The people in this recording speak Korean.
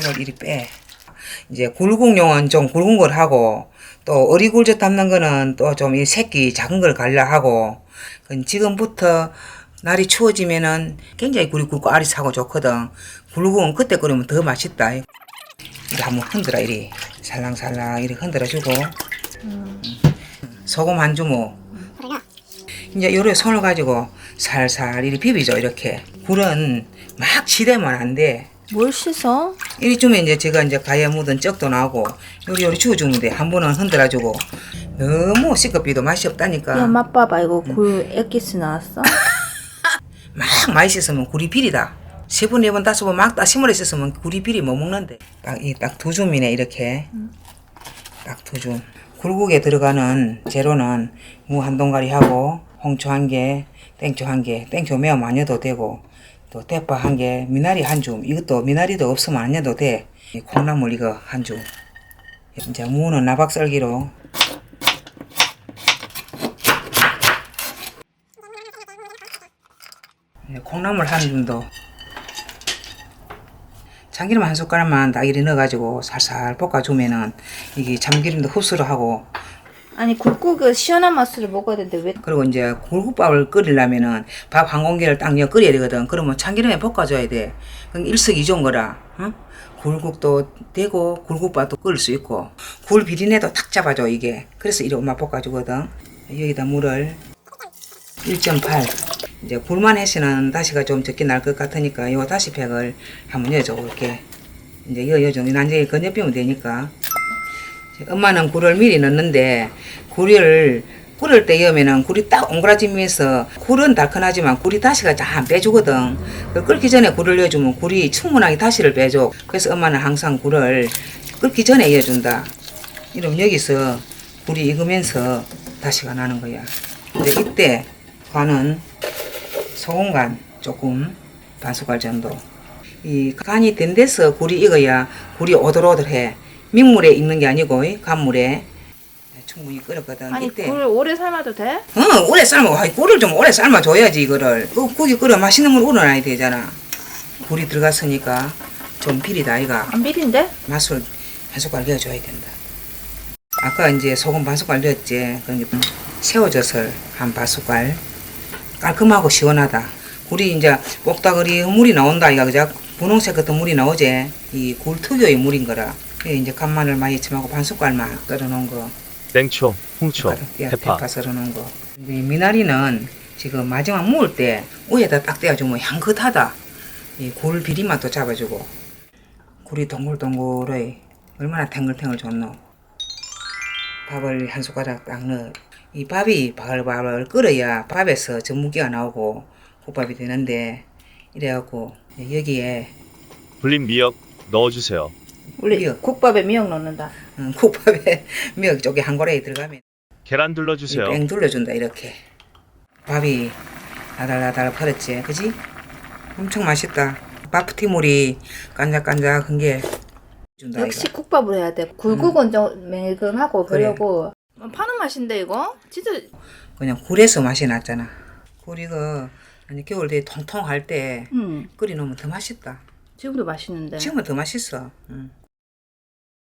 이걸 이리 빼. 이제 굴국용은 좀 굵은 걸 하고 또 어리굴젓 담는 거는 또 좀 이 새끼 작은 걸 갈라 하고 지금부터 날이 추워지면은 굉장히 굴이 굵고 알이 사고 좋거든. 굴국은 그때 끓이면 더 맛있다. 이리 한번 흔들어 이리 살랑살랑 이리 흔들어 주고 소금 한 주먹 이제 요래 손을 가지고 살살 이리 비비죠 이렇게 굴은 막 치대면 안 돼. 뭘 씻어? 주면 이제 제가 이제 가에 묻은 쩍도 나오고 요리 요리 주워주면 돼. 한 번은 흔들어주고 너무 시급비도 맛이 없다니까. 야, 맛 봐봐. 이거 굴 액기스 나왔어? 막 많이 씻으면 굴이 비리다. 세 번, 네 번, 다섯 번막 따심으로 씻으면 굴이 비리 못 먹는데. 딱, 이 딱 두 줌이네, 이렇게. 딱 두 줌. 굴국에 들어가는 재료는 무 한 동가리 하고, 홍초 한 개, 땡초 한 개, 땡초 많이 넣어도 되고, 또 대파 한 개, 미나리 한 줌. 이것도 미나리도 없으면 안 넣어도 돼. 이 콩나물 이거 한 줌. 이제 무는 나박썰기로 네, 콩나물 한 줌도 참기름 한 숟가락만 딱 이리 넣어가지고 살살 볶아주면은 이게 참기름도 흡수를 하고 아니, 굴국은 시원한 맛으로 먹어야 되는데 왜? 그리고 이제 굴국밥을 끓이려면은 밥 한 공기를 딱 넣어 끓여야 되거든. 그러면 참기름에 볶아줘야 돼. 그럼 일석이조인 거라. 응? 굴국도 되고 굴국밥도 끓일 수 있고 굴 비린내도 탁 잡아줘 이게. 그래서 이리 엄마 볶아주거든. 여기다 물을 1.8 이제 굴만 해서는 다시가 좀 적게 날 것 같으니까 요 다시 팩을 한번 넣어줘 이렇게 이제 여여줘 난쟁이 건져비면 되니까 엄마는 굴을 미리 넣는데 굴을 끓을 때 여면은 굴이 딱 옹그라지면서 굴은 달큰하지만 굴이 다시가 잘 안 빼주거든. 그 끓기 전에 굴을 넣어주면 굴이 충분하게 다시를 빼줘. 그래서 엄마는 항상 굴을 끓기 전에 넣어준다. 이러면 여기서 굴이 익으면서 다시가 나는 거야. 근데 이때 간은 소금 간 조금 반 숟갈 정도. 이 간이 된 데서 굴이 익어야 굴이 오돌오돌해. 민물에 익는 게 아니고 이 간물에 충분히 끓었거든. 아니, 이때 굴 오래 삶아도 돼? 어 오래 삶아. 아이, 굴을 좀 오래 삶아줘야지 이거를. 그 국이 끓여 맛있는 물 우러나야 되잖아. 굴이 들어갔으니까 좀 비리다 아이가. 안 비린데? 맛을 한 숟갈 넣어줘야 된다. 아까 이제 소금 반 숟갈 넣었지. 그러니까 새우젓을 한 반 숟갈. 깔끔하고 시원하다. 굴이 이제 볶다거리 물이 나온다 이가 그죠? 분홍색 같은 물이 나오지. 이 굴 특유의 물인 거라. 이게 이제 간마늘 많이 첨하고 반 숟갈만 썰어 놓은 거. 땡초, 홍초, 야, 대파. 대파 썰어 놓은 거. 이 미나리는 지금 마지막 먹을 때 위에다 딱 떼어주면 향긋하다. 이굴 비린 맛도 잡아주고. 굴이 동글동글해. 얼마나 탱글탱글 좋노. 밥을 한 숟가락 딱 넣어. 이 밥이 바글바글 끓어야 밥에서 전분기가 나오고 국밥이 되는데 이래갖고 여기에 불린 미역 넣어주세요. 우리 미역. 국밥에 미역 넣는다. 음, 국밥에 미역 쪽에 한 고래에 들어가면 계란 둘러주세요. 뺑 둘러준다 이렇게 밥이 나달나달 퍼졌지 그지? 엄청 맛있다 바프티물이 깐작깐작한 게 준다 역시 이거. 국밥을 해야 돼. 굴국은 좀 매금하고 그래. 그러고. 어, 파는 맛인데 이거? 진짜 그냥 굴에서 맛이 났잖아 굴 이거 아니 겨울 때 통통할 때 음, 끓여 놓으면 더 맛있다 지금도 맛있는데. 지금은 더 맛있어 응.